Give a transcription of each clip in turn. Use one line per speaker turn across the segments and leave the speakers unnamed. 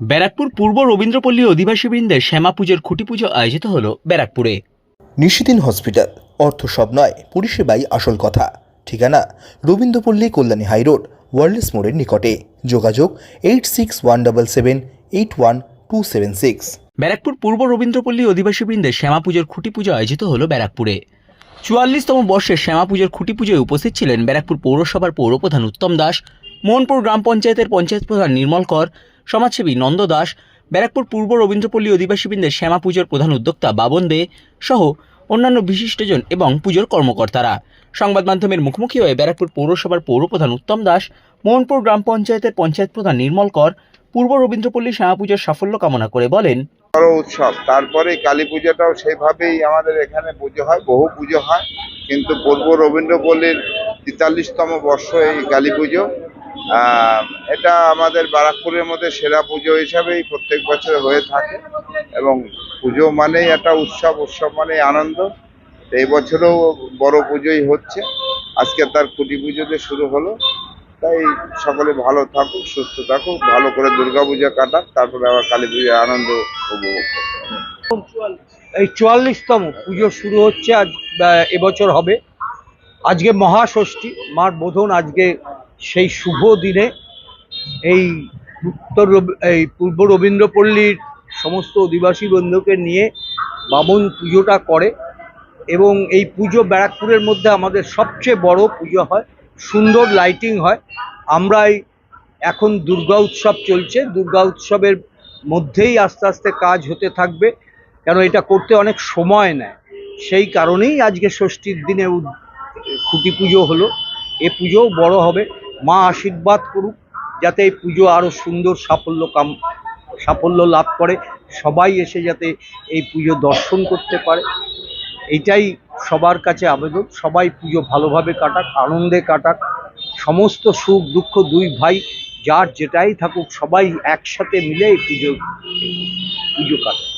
ব্যারাকপুর পূর্ব রবীন্দ্রপল্লী অধিবাসী অধিবাসীবৃন্দের শ্যামা পুজোর খুঁটি পুজো আয়োজিত হল ব্যারাকপুরে।
নিশিদিন হসপিটাল। অর্থ সব নয় পরিষেবাই আসল কথা। ঠিকানা রবীন্দ্রপল্লী কল্যাণী হাইরোড ওয়ার্ল্ডস মোড়ের নিকটে। যোগাযোগ eight six one double seven eight one two seven six.
Barrackpore পূর্ব রবীন্দ্রপল্লী অধিবাসী অধিবাসীবৃন্দের শ্যামা পুজোর খুঁটি পুজো আয়োজিত হল ব্যারাকপুরে। চুয়াল্লিশতম বর্ষের শ্যামা পুজোর খুঁটি পুজোয় উপস্থিত ছিলেন ব্যারাকপুর পৌরসভার পৌরপ্রধান উত্তম দাস মোহনপুর গ্রাম পঞ্চায়েতের পঞ্চায়েত প্রধান নির্মল কর সমাজসেবী নন্দ দাস, ব্যারাকপুর পূর্ব রবীন্দ্রপল্লী অধিবাসীবৃন্দের শ্যামা পুজোর প্রধান উদ্যোক্তা বাবন দে সহ অন্যান্য বিশিষ্টজন এবং পুজোর কর্মকর্তারা। সংবাদ মাধ্যমের মুখোমুখি হয়ে ব্যারাকপুর পৌরসভার পৌরপ্রধান উত্তম দাস, মোহনপুর গ্রাম পঞ্চায়েতের পঞ্চায়েত প্রধান নির্মল কর, পূর্ব রবীন্দ্রপল্লী শ্যামা পুজোর সাফল্য কামনা করে বলেন
বড় উৎসব। তারপরে কালী পুজোটাও সেইভাবেই আমাদের এখানে পুজো হয়, বহু পুজো হয়। কিন্তু পূর্ব রবীন্দ্রপল্লীর তেতাল্লিশতম বর্ষ এই কালী পুজো। এটা আমাদের বারাকপুরের মধ্যে সেরা পুজো হিসাবেই প্রত্যেক বছর হয়ে থাকে এবং পুজো মানেই একটা উৎসব উৎসব মানেই আনন্দ। এই বছরও বড় পুজোই হচ্ছে। আজকে তার কুটি পুজোতে শুরু হলো। তাই সকলে ভালো থাকুক, সুস্থ থাকুক, ভালো করে দুর্গা পূজা কাটাক, তারপরে আবার কালী পূজার আনন্দ উপভোগ
এই চুয়াল্লিশতম পুজো শুরু হচ্ছে আজ এবছর হবে। আজকে মহাষষ্ঠী, মার বোধন আজকে সেই শুভ দিনে এই উত্তর এই পূর্ব রবীন্দ্রপল্লীর সমস্ত অধিবাসী বন্ধুকে নিয়ে বামন পুজোটা করে এবং এই পুজো ব্যারাকপুরের মধ্যে আমাদের সবচেয়ে বড় পুজো হয়, সুন্দর লাইটিং হয়। আমরাই এখন দুর্গা উৎসব চলছে, দুর্গা উৎসবের মধ্যেই আস্তে আস্তে কাজ হতে থাকবে, কেন এটা করতে অনেক সময় নেয়। সেই কারণেই আজকে ষষ্ঠীর দিনে খুঁটি পুজো হলো। এ পুজোও বড় হবে। মা আশীর্বাদ করুক, যাতে এই পুজো আরও সুন্দর সাফল্য কাম, সাফল্য লাভ করে। সবাই এসে যাতে এই পুজো দর্শন করতে পারে। এটাই সবার কাছে আবেদন। সবাই পুজো ভালোভাবে কাটাক, আনন্দে কাটাক। সমস্ত সুখ দুঃখ দুই ভাই, যার যেটাই থাকুক, সবাই একসাথে মিলে এই পুজো পুজো কাটাক।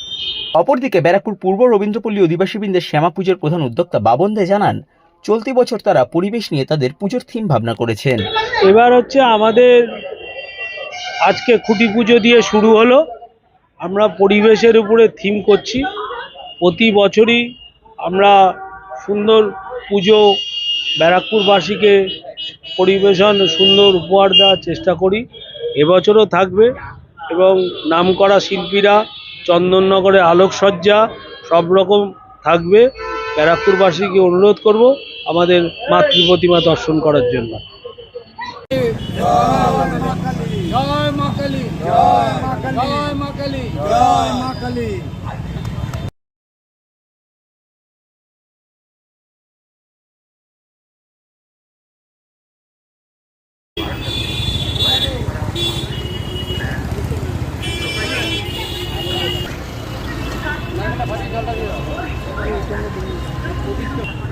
অপরদিকে ব্যারাকপুর পূর্ব রবীন্দ্রপল্লী অধিবাসীবৃন্দের শ্যামা পুজোর প্রধান উদ্যোক্তা বাবন দে জানান, চলতি বছর তারা পরিবেশ নিয়ে তাদের পুজোর থিম ভাবনা করেছেন।
এবার হচ্ছে আমাদের আজকে খুঁটি পুজো দিয়ে শুরু হলো। আমরা পরিবেশের উপরে থিম করছি। প্রতি বছরই আমরা সুন্দর পুজো ব্যারাকপুরবাসীকে পরিবেশন, সুন্দর উপহার দেওয়ার চেষ্টা করি। এবছরও থাকবে এবং নামকরা শিল্পীরা, চন্দননগরে আলোকসজ্জা সব রকম থাকবে। ব্যারাকপুরবাসীকে অনুরোধ করব আমাদের মাতৃ প্রতিমা দর্শন করার জন্য।
হাততালি জলটা দিয়ে পবিত্র